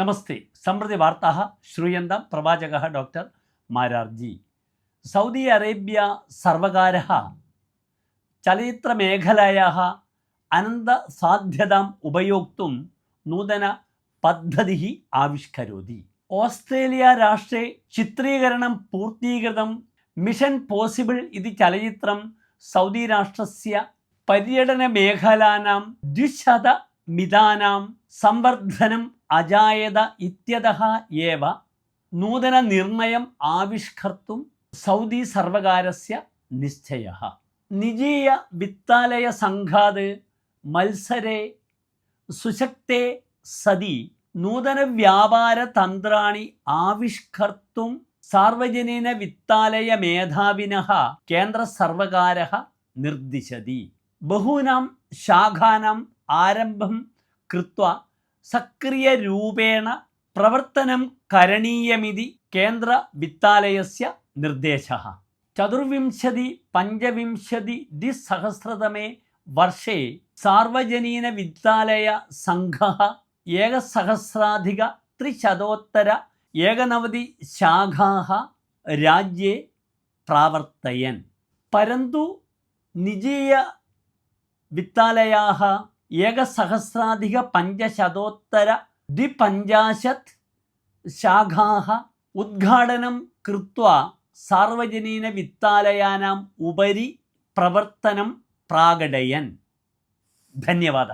നമസ്തേ. സമൃദ്ധി വാർത്താ ശ്രൂയന്ത പ്രവാചക ഡോക്ടർ മാരാർജി സൗദി അറേബ്യ സർവകാര ചലച്ചിത്രമേഖലയാ അനന്തസാധ്യതാം ഉപയോക്തും നൂതന പദ്ധതി ആവിഷ്കരോതി. ഓസ്ട്രേലിയ രാഷ്ട്രെ ചിത്രീകരണം പൂർത്തീകൃതം മിഷൻ പോസിബിൾ ഇത് ചലച്ചിത്രം സൗദി രാഷ്ട്രസ്യ ദ്വിശത ദ്വിശതമിതാനാം സംവർദ്ധനം അജായത ഇത്യതഹ ഏവ നൂതന നിർണയം ആവിഷ്കർത്തും സൗദി സർവകാരസ്യ നിശ്ചയ നിജീയ വിത്താലയ സംഘാത് മത്സരേ സുശക്തേ സതി നൂതന വ്യാപാര തന്ത്രാണി ആവിഷ്കർത്തും സാർവജനീന വിത്താലയ മേധാവിന കേന്ദ്ര സർവകാര നിർദ്ദിശതി. ബഹൂനാം ശാഖാനാം ആരംഭം കൃത്വ സക്രിയ രൂപേണ പ്രവർത്തനം കരണീയമിതി കേന്ദ്ര വിത്താലയസ്യ നിർദ്ദേശ. ചതുർവിംശതി പഞ്ചവിംശതി ദ്വിസഹസ്രതമേ വർഷേ സാർവജനീന വിദ്യാലയ സംഘ ഏകസഹസ്രാധിക ത്രിശതോത്തര ഏകനവതി ശാഖാ രാജ്യേ പ്രാവർത്തയൻ. പരന്തു നിജീയ വിദ്യാലയാ ഏകസഹസ്രാധിക പഞ്ചശതോത്തര ദ്വിപഞ്ചാശത് ശാഖാഹ ഉദ്ഘാടനം കൃത്വ സാർവജനീന വിത്താലയാനാം ഉപരി പ്രവർത്തനം പ്രാകടയൻ ധന്യവാദ.